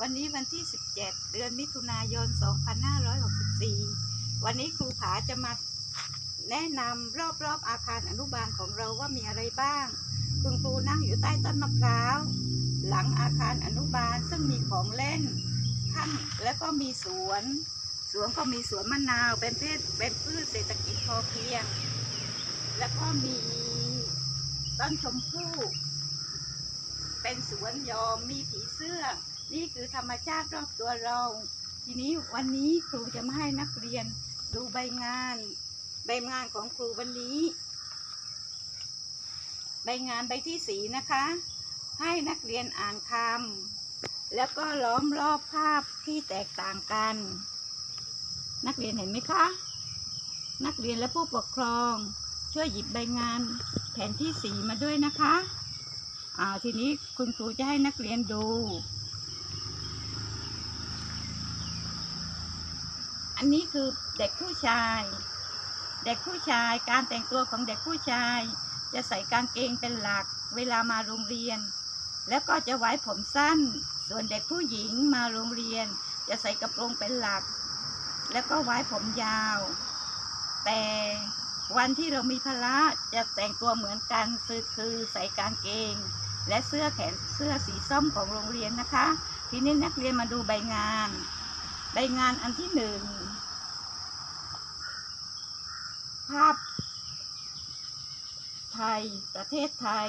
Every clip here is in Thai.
วันนี้วันที่ 17 เดือนมิถุนายน 2564 วันนี้ครูผาจะมาแนะนำรอบๆอาคารอนุบาลของเราว่ามีอะไรบ้าง คุณครูนั่งอยู่ใต้ต้นมะพร้าว หลังอาคารอนุบาลซึ่งมีของเล่นข้างแล้วก็มีสวน สวนก็มีสวนมะนาว เป็นพืชเป็นพืชเศรษฐกิจพอเพียง แล้วก็มีต้นชมพู่ เป็นสวนยอมมีผีเสื้อ นี่คือธรรมชาติรอบตัวเรา ทีนี้วันนี้ครูจะมาให้นักเรียนดูใบงาน ใบงานของครูวันนี้ ใบงานใบที่สีนะคะ ให้นักเรียนอ่านคำแล้วก็ล้อมรอบภาพที่แตกต่างกัน นักเรียนเห็นไหมคะ นักเรียนและผู้ปกครอง ช่วยหยิบใบงานแผนที่สีมาด้วยนะคะ อ่า ทีนี้คุณครูจะให้นักเรียนดู อันนี้คือเด็กผู้ชาย เด็กผู้ชายการแต่งตัวของเด็กผู้ชาย จะใส่กางเกงเป็นหลักเวลามาโรงเรียน แล้วก็จะไว้ผมสั้น ส่วนเด็กผู้หญิงมาโรงเรียน จะใส่กระโปรงเป็นหลัก แล้วก็ไว้ผมยาว แต่วันที่เรามีพละจะแต่งตัวเหมือนกันคือคือใส่กางเกง และเสื้อแขนเสื้อสีส้มของโรงเรียนนะคะ ทีนี้นักเรียนมาดูใบงาน ใบงานอันที่หนึ่ง ภาพ ไทย ประเทศไทย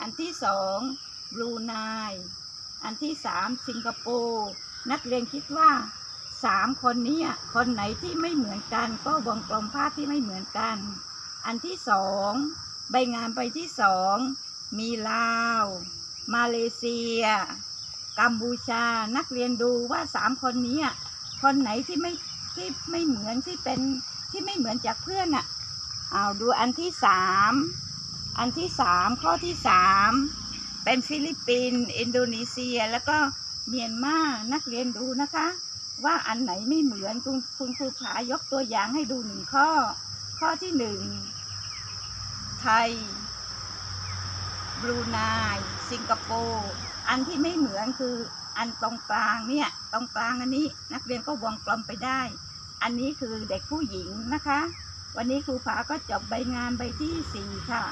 อันที่สองบรูไน อันที่สามสิงคโปร์ นักเรียนคิดว่าสามคนนี้คนไหนที่ไม่เหมือนกัน ก็วงกลมภาพที่ไม่เหมือนกัน อันที่สองใบงานไปที่สองมีลาว มาเลเซีย กัมพูชา นักเรียนดูว่าสามคนนี้ คนไหนที่ไม่ที่ไม่เหมือนที่เป็นที่ไม่เหมือนจากเพื่อนอะเอาดูอันที่สามอันที่สามข้อที่สามเป็นฟิลิปปินส์อินโดนีเซียแล้วก็เมียนมานักเรียนดูนะคะ ว่าอันไหนไม่เหมือนคุณคุณครูผายกตัวอย่างให้ดูหนึ่งข้อ ข้อที่หนึ่งไทยบรูไนสิงคโปร์อันที่ไม่เหมือนคือ อันตรงกลางเนี่ยตรงกลางอันนี้นักเรียนก็วงกลมไปได้ อันนี้คือเด็กผู้หญิงนะคะ วันนี้ครูผาก็จบใบงานใบที่สี่ค่ะ